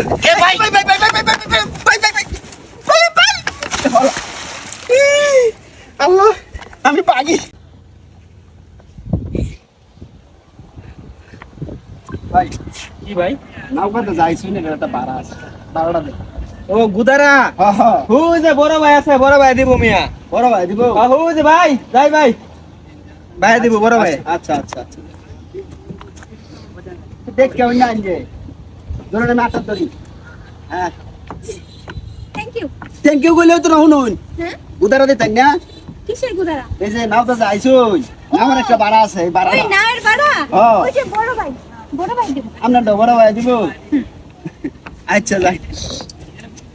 না এ ভাই ভাই ভাই ভাই ভাই ভাই ভাই ভাই ভাই ভাই। ভাই আল্লাহ আমি পাগি ভাই কি ভাই? নৌকাতে যাই শুনে একটা বাড়া আছে। বারোটা দে। ও গুদারা। হু যে বড় ভাই আছে বড় ভাই দিব মিয়া। বড় ভাই দিব? হু যে ভাই যাই ভাই। ভাই দিব বড় ভাই। আচ্ছা আচ্ছা আচ্ছা। দেখ কেমন না আনবে ধরুন আমি আটার ধরি। হ্যাঁ। থ্যাংক ইউ থ্যাংক ইউ বলেও তো না শুনুন হ্যাঁ। দিতেন না? কিসের গুদারা? এই যে নাও তো যাইছুন আমার একটা বাড়া আছে এই বাড়া ওই নায়ের ভাড়া ওই যে বড় ভাই বড় ভাই দেবো। আপনার তো বড় ভাই দিব। আচ্ছা যাই।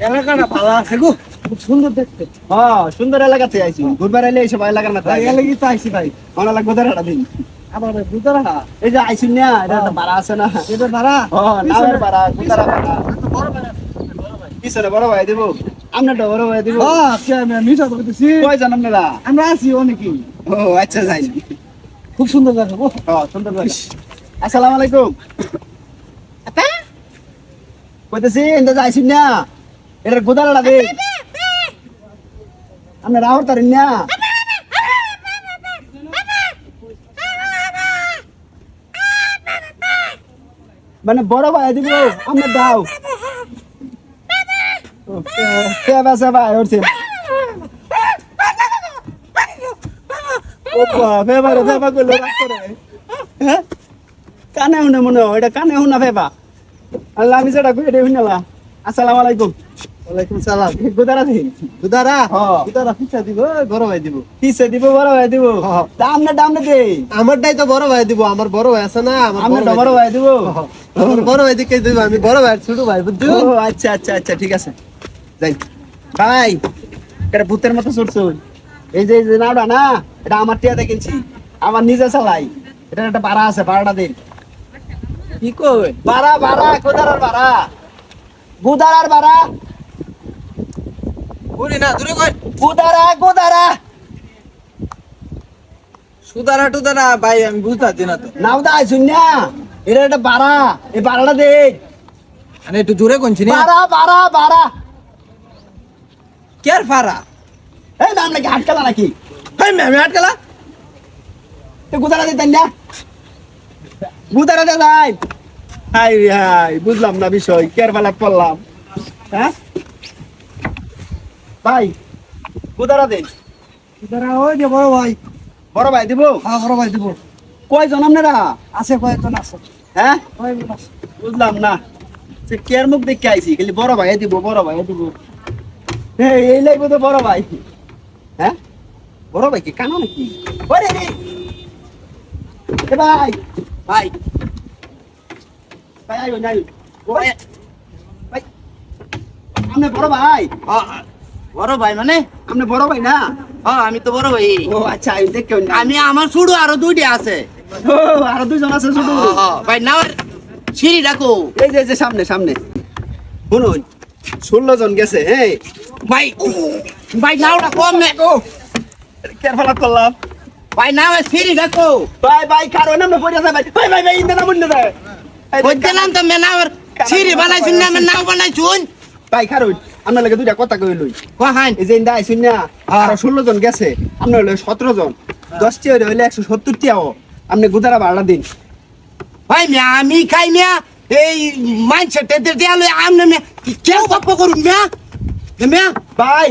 এলাকাটা ভালো আছে গো খুব সুন্দর দেখতে। হ্যাঁ সুন্দর এলাকাতে আইছি ঘুরবার এলে এইসব এলাকার না ভাই এলাকি তো আইছি ভাই। আমার লাগবে দিন। গুদারা? এই যে আইছুন না এটা একটা বাড়া আছে না। এটা ভাড়া? হ্যাঁ নামের বড় ভাই কিসের বড় ভাই দিব। আপনার বড় ভাই দিব। হ্যাঁ কি আমি মিঠা তো করতেছি কয় জান আপনারা আমরা আছি অনেকেই। ও আচ্ছা যাই। খুব সুন্দর জায়গা গো হ্যাঁ সুন্দর জায়গা। আসসালামু আলাইকুম। কইতেছি না দে। আপনি রাহর তারিন না। মানে বড় ভাই দিব আমরা দাও। সেবা সেবা হচ্ছে ওপা ফেবা করল রাগ করে। হ্যাঁ? কানে শুনে মনে হয় এটা কানে শুনা ফেবা আল্লাহ আমি যেটা কই এটা শুনালা আসসালামু আলাইকুম। ওয়ালাইকুম সালাম। গুদারা দিন গুদারা? হ্যাঁ। গুদারা পিছা দিব বড় ভাই দিব। কিসে দিব বড় ভাই দিব। দাম না দাম না দে। আমারটাই তো বড় ভাই দিব আমার বড় ভাই আছে না আমার আমরা বড় ভাই দিব। আমার বড় ভাই দিকে দিব, আমি বড় ভাই ছোট ভাই, বুঝছ? আচ্ছা আচ্ছা আচ্ছা ঠিক আছে। যাই। ভাই এটা ভূতের মতো চড়ছুন এই যে যে নাওটা না? এটা আমার টিয়াতে কিনছি। আমার নিজে চালাই। এটা একটা ভাড়া আছে ভাড়াটা দিন কি কই? ভাড়া ভাড়া কোদারার ভাড়া গুদারার ভাড়া বুড়ি। না, দূরে কই? গুদারা গুদারা সুদারা টুদারা, ভাই, আমি বুঝতে না তো। নাওদা আইসুন না। এটা একটা এই ভাড়াটা দে মানে একটু জোরে কোনছি কেয়ার ফারা এই নাম নাকি? হাটকালা নাকি আটকালা তুই গুদারা দিতেন গুদারা দে যাই হাই রে হাই বুঝলাম না বিষয়। কেয়ার বেলা পড়লাম হ্যাঁ? ভাই গুদারা দে। সুদারা ওই যে বড় ভাই। বড় ভাই দিব? হ্যাঁ বড় ভাই দিব। কয় জন আপনারা? আছে আছে। হ্যাঁ? কয়েকজন আছে। বুঝলাম না। সে কেয়ার মুখ দেখে আইছি খালি বড় ভাই দিব বড় ভাই দিব। এই এই লাগবে তো বড় ভাই। হ্যাঁ? বড় ভাই কি কানো নাকি? ওরে রে! এ ভাই ভাই। ভাই আইও নাই ভাই ভাই। আপনি বড় ভাই? বড় ভাই মানে? আপনি বড় ভাই না? হ্যাঁ আমি তো বড় ভাই। ও আচ্ছা আমি দেখে না আমি আমার শুরু আরও দুইটা আছে। আরও দুজন আছে শুধু। হ্যাঁ, হ্যাঁ, ভাই নাও সিঁড়ি ডাকো। এই যে যে সামনে সামনে। শুনুন ষোলো জন গেছে হ্যাঁ ভাই ভাই কম নে। করলাম। ভাই নাও সিঁড়ি ডাকো। ভাই ভাই কারও নামে পড়ে যায় ভাই। ভাই ভাই ভাই ইন্দা নাম উন্নতে যায়। বলতে নাম তো মেনাওয়ার সিঁড়ি বানাইছুন না বানাইছুন। ভাই কারও আপনার লাগে দুইটা কথা কই লই। কহান। এই যে ইন্দা আইছুন না আর ষোলো জন গেছে হলো সতেরো জন। দশটি হইলে একশো সত্তর টিয়াও আপনি গুদারা ভাড়া দিন। ভাই মিয়া আমি খাই মিয়া। এই মানছে টেদের দিয়া লই আমনে মিয়া। কেউ গপ্প করুন মিয়া। মিয়া ভাই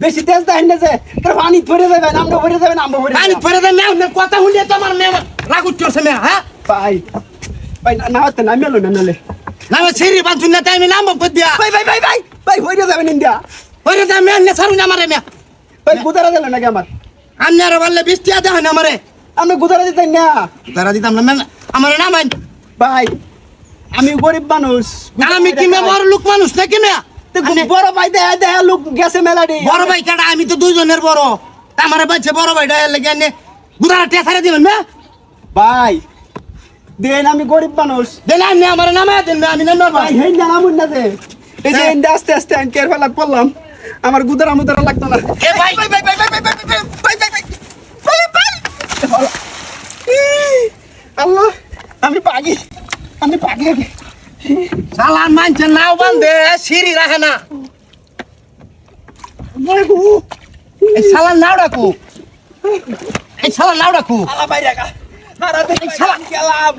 বেশি তেজ দেন না যে। পানি পড়ে যাবে আমরা পড়ে যাবে আমরা পড়ে আমি পরে দে মিয়া কথা শুনলে তোমার মিয়া রাগ উঠছে মিয়া হ্যাঁ? ভাই ভাই না হতে নামি এলো না নালে নাও সিঁড়ি বাঁধছুন না তাই আমি নাম দিয়া? ভাই ভাই ভাই ভাই ভাই পড়ে যাবেন ইন্ডিয়া। পরে দে মিয়া নে সারুন আমারে মিয়া। ভাই গুদারা দিলেন নাকি আমার? আমি আর বললে বৃষ্টি আদা হয় না আমারে? আমি গুদারা দিতেন না। গুদারা দিতাম না মানে আমার নামেন ভাই আমি গরিব মানুষ। আমি কি বড় লোক মানুষ নাকি না? বড় ভাই দেয়া দেয়া লোক গেছে মেলাডি বড় ভাই কাটা আমি তো দুইজনের বড়। আমার বাচ্চা বড় ভাই দেয়া লেগে এনে গুদারা টেসারে দিবেন না? ভাই দেন আমি গরিব মানুষ। দেন আমি আমার নামে দেন আমি নামে ভাই হেই না আমুন না দে এই যে হ্যাঁ। আস্তে আস্তে আমি কেয়ার পড়লাম। আমার গুদারা মুদারা লাগতো না। এ ভাই ভাই ভাই ভাই ভাই ভাই। আল্লাহ। আমি পাগি আমি পাগি সালান মানছে নাও বান্ধে সিঁড়ি রাখে না। এই সালান নাও রাখু এই সালান নাও রাখু আলা বাইরে গা সারা দিন শালা। গেলাম।